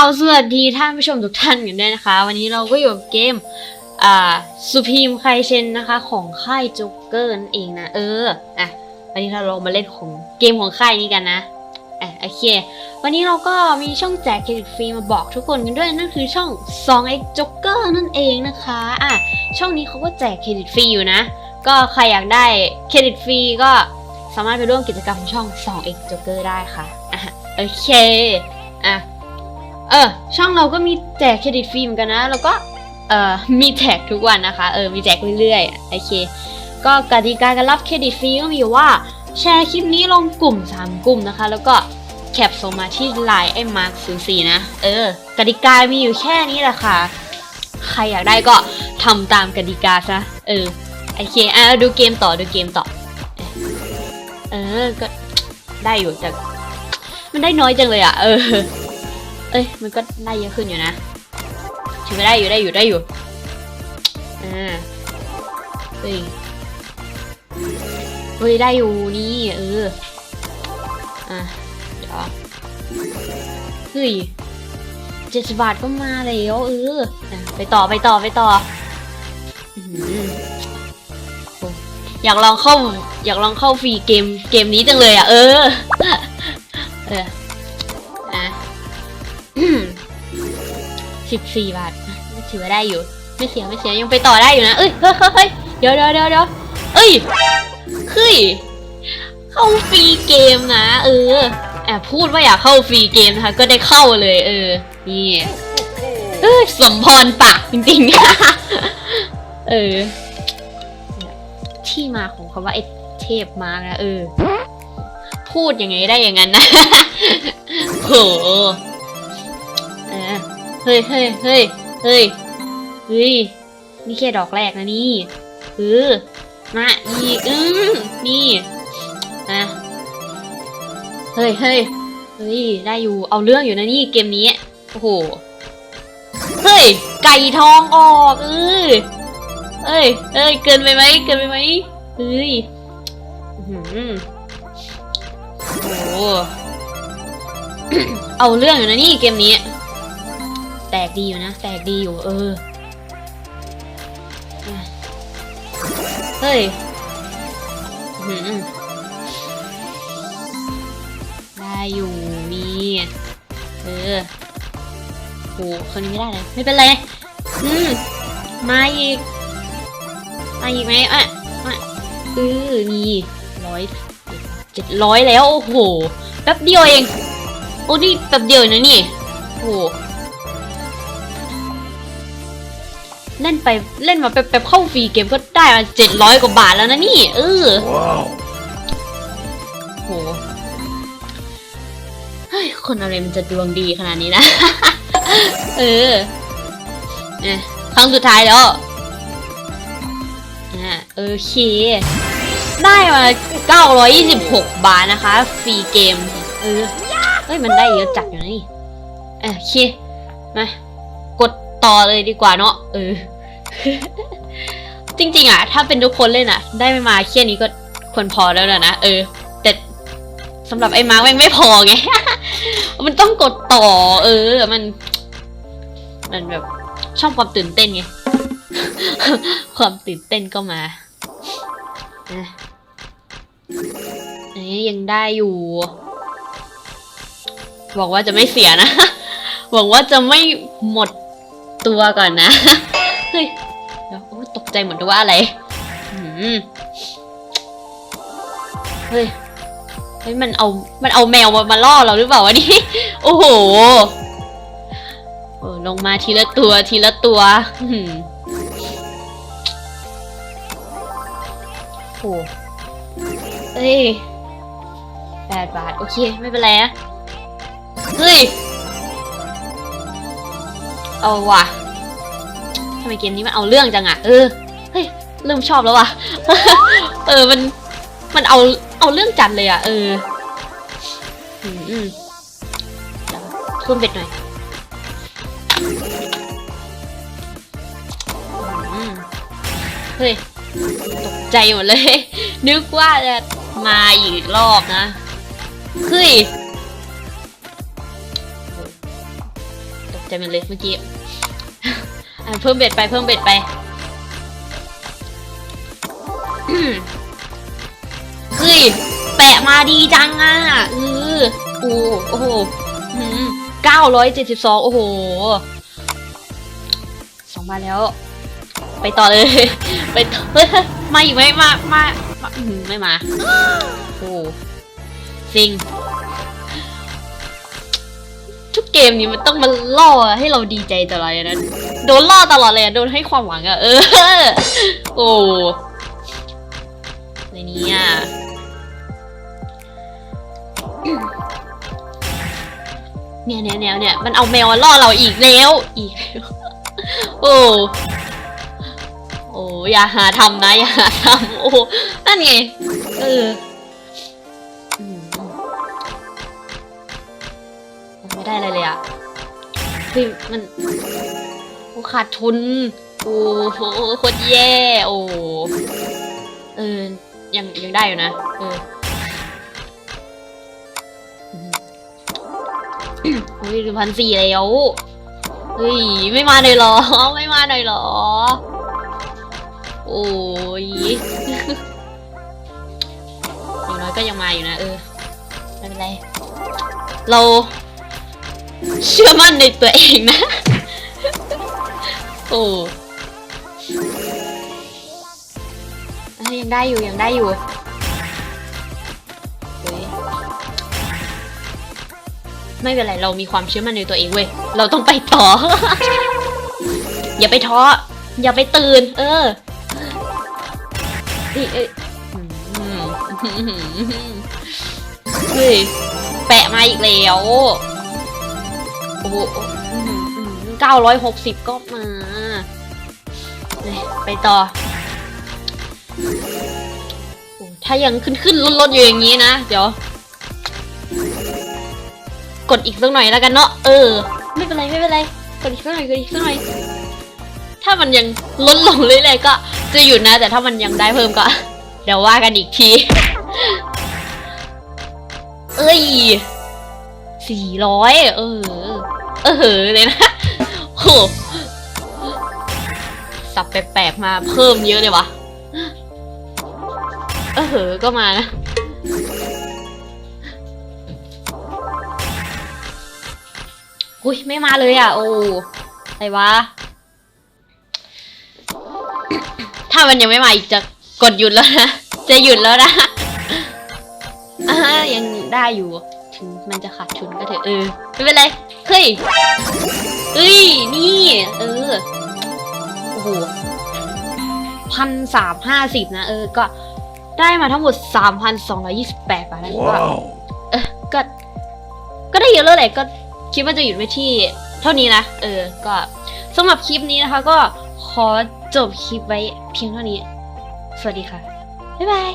าวสวัสดีท่านผู้ชมทุกท่านกันด้วยนะคะ วันนี้เราก็อยู่กับเกม อ่าสุพีมไคเชนนะคะ ของค่ายจ๊กเกอร์นั่นเองนะ เอออะวันนี้เราลองมาเล่นของเกมของค่ายนี้กันนะอะโอเค วันนี้เราก็มีช่องแจกเครดิตฟรีมาบอกทุกคนกันด้วยนั่นคือช่อง 2x Joker นั่นเองนะคะอะช่องนี้เขาก็แจกเครดิตฟรีอยู่นะ ก็ใครอยากได้เครดิตฟรีก็สามารถไปร่วมกิจกรรมของช่อง 2x Joker ได้ค่ะอะโอเคอะ เออ ช่องเราก็มีแจกเครดิตฟรีเหมือนกันนะ แล้วก็ เอ่อ มีแจกทุกวันนะคะ เออ มีแจกเรื่อยๆ โอเค ก็กติกาการรับเครดิตฟรีก็มีว่า แชร์คลิปนี้ลงกลุ่ม 3 กลุ่มนะคะ แล้วก็แคปส่งมาที่ไลน์ไอ้มาร์คศูนย์นะ เออ กติกามีอยู่แค่นี้แหละค่ะ ใครอยากได้ก็ทำตามกติกาซะ เออ โอเค อะ ดูเกมต่อ ดูเกมต่อ เออ ก็ได้อยู่แต่มันได้น้อยจังเลยอะ เออ เอ้ย มันก็ได้เยอะขึ้นอยู่นะถือว่าได้อยู่ได้อยู่ได้อยู่อ่าเฮ้ยเฮ้ยได้อยู่นี่เอออะเดี๋ยวเฮ้ยเจ็ดสิบบาทก็มาแล้วเออไปต่อไปต่อไปต่ออยากลองเข้าอยากลองเข้าฟรีเกมเกมนี้จังเลยอะเออเออ สิบสี่บาทไม่ถือว่าได้อยู่ ไม่เสียไม่เสียยังไปต่อได้อยู่นะ เอ้ยเฮ้ยเฮ้ยเฮ้ยเดี๋ยวเดี๋ยวเดี๋ยวเดี๋ยวเอ้ยเฮ้ยเข้าฟรีเกมนะ เออแอบพูดว่าอยากเข้าฟรีเกมนะคะ ก็ได้เข้าเลย เออ นี่เออสมพรปากจริงๆ เออ ที่มาของคำว่าไอเทพมากนะเออ พูดยังไงได้อย่างนั้นนะโห อเฮ้ยเฮ้ยเฮ้ยเฮ้ยเฮ้ยนี่แค่ดอกแรกนะนี่เออมาอีกอืมนี่นะเฮ้ยเฮ้ยเฮ้ยได้อยู่เอาเรื่องอยู่นะนี่เกมนี้โอ้โหเฮ้ยไก่ทองออกเออเอ้ยเอ้ยเกินไปไหมเกินไปไหมเฮ้ยอื้อหือโอ้โหเอาเรื่องอยู่นะนี่เกมนี้ แตกดีอยู่นะ แตกดีอยู่ เออ เฮ้ยได้อยู่มีเออโหคนนี้ไม่ได้เลย ไม่เป็นไรอืมมาอีก มาอีกไหมอะมาเออมีร้อยเจ็ดร้อยแล้ว โอ้โห แป๊บเดียวเอง โอ้นี่แป๊บเดียวเองนะนี่ โอ้ เล่นไปเล่นมาแป๊บๆเข้าฟรีเกมก็ได้มาเจ็ดร้อยกว่าบาทแล้วนะนี่เออ Wow. โหเฮ้ยคนอะไรมันจะดวงดีขนาดนี้นะ เออเนี่ยครั้งสุดท้ายแล้วอ่าโอเค ได้มา926บาทนะคะ ฟรีเกม เออเฮ้ย มันได้เยอะจัดอยู่นะนี่เออโอเค มากด ต่อเลยดีกว่าเนาะเออ จริงๆอะ ถ้าเป็นทุกคนเล่นอะ ได้ไม่มาแค่นี้ก็ควรพอแล้วนะนะเออ แต่สำหรับไอ้มาร์กแม่งไม่พอไง มันต้องกดต่อ เออ มัน มันแบบชอบความตื่นเต้นไง ความตื่นเต้นก็มาอะอันนี้ยังได้อยู่ บอกว่าจะไม่เสียนะ บอกว่าจะไม่หมด ตัวก่อนนะ เฮ้ยเดี๋ยวตกใจหมดเลยว่าอะไรเฮ้ย เฮ้ยมันเอา มันเอาแมวมามาล่อเราหรือเปล่าวะนี่ โอ้โหโอ้ลงมาทีละตัวทีละตัวหืมโอ้เฮ้ยแปดบาท โอเค ไม่เป็นไรนะเฮ้ย เอาว่ะทำไมเกมนี้มันเอาเรื่องจังอะเออ เฮ้ยเริ่มชอบแล้วว่ะ เออ มัน มันเอา เอาเรื่องจัดเลยอะเอออืมอืมเดี๋ยวเพิ่มเบ็ดหน่อยอืมเฮ้ย ตกใจหมดเลย นึกว่าจะมาอีกรอบนะเฮ้ย ใจมันเลยเมื่อกี้อะเพิ่มเบ็ดไปเพิ่มเบ็ดไปเฮ้ยแปะมาดีจังอะเออโอ้โอ้โหเก้าร้อยเจ็ดสิบสองโอ้โหสองมาแล้ว ไปต่อเลย ไปต่อมาอีกไหมมา มามาไม่มา โอ้ซิง ทุกเกมนี้มันต้องมาล่อให้เราดีใจตลอดเลยนะโดนล่อตลอดเลยอะโดนให้ความหวังอะเออ โอ้ในนี้อะเนี่ยเนี่ยเนี่ยเนี่ยมันเอาแมวมาล่อเราอีกแล้วอีกแล้วโอ้โอ้อย่าหาทำนะ อย่าหาทำโอ้นั่นไงเออ ไม่ได้อะไรเลยอะเฮ้ยมันโอ้ขาดทุน โอ้โหโคตรแย่ โอ้เออยังยังได้อยู่นะ เอออืมโอ้ยพันสี่แล้ว เฮ้ย ไม่มาหน่อยหรอ ไม่มาหน่อยหรอ โอ้ยอย่างน้อยก็ยังมาอยู่นะ เออ ไม่เป็นไร เรา เชื่อมั่นในตัวเองนะ โอ้เอ้ยยังได้อยู่ยังได้อยู่เฮ้ยไม่เป็นไรเรามีความเชื่อมั่นในตัวเองเว้ย เราต้องไปต่อ อย่าไปท้อ อย่าไปตื่น เออเอ้ยเอ้ยอืมเฮ้ย แปะมาอีกแล้วโอ้โหเก้าร้อยหกสิบก็มาเฮ้ยไปต่อโอ้ถ้ายังขึ้นขึ้นลดลดอยู่อย่างนี้นะ เดี๋ยว กดอีกสักหน่อยแล้วกันเนาะ เออ ไม่เป็นไรไม่เป็นไร กดอีกสักหน่อยกดอีกสักหน่อย ถ้ามันยังลดลงเรื่อยๆก็จะหยุดนะ แต่ถ้ามันยังได้เพิ่มก็ เดี๋ยวว่ากันอีกที เอ้ยสี่ร้อยเออ เออเลยนะโหสับแปลกๆมาเพิ่มเยอะเลยวะเออก็มานะอุ้ยไม่มาเลยอะ โอ้อะไรวะ ถ้ามันยังไม่มาอีกจะกดหยุดแล้วนะ จะหยุดแล้วนะอ่ายังได้อยู่ ถึงมันจะขาดทุนก็เถอะเออ ไม่เป็นไร เฮ้ยเอ้ย นี่ เออ โอ้โหพันสามห้าสิบนะ เออ ก็ได้มาทั้งหมดสามพันสองร้อยี่สิบแปดบาทนะก็ Wow. เออก็ ก็ได้เยอะแล้วแหละ ก็คิดว่าจะหยุดไว้ที่เท่านี้นะ เออ ก็สำหรับคลิปนี้นะคะ ก็ขอจบคลิปไว้เพียงเท่านี้ สวัสดีค่ะ บ๊ายบาย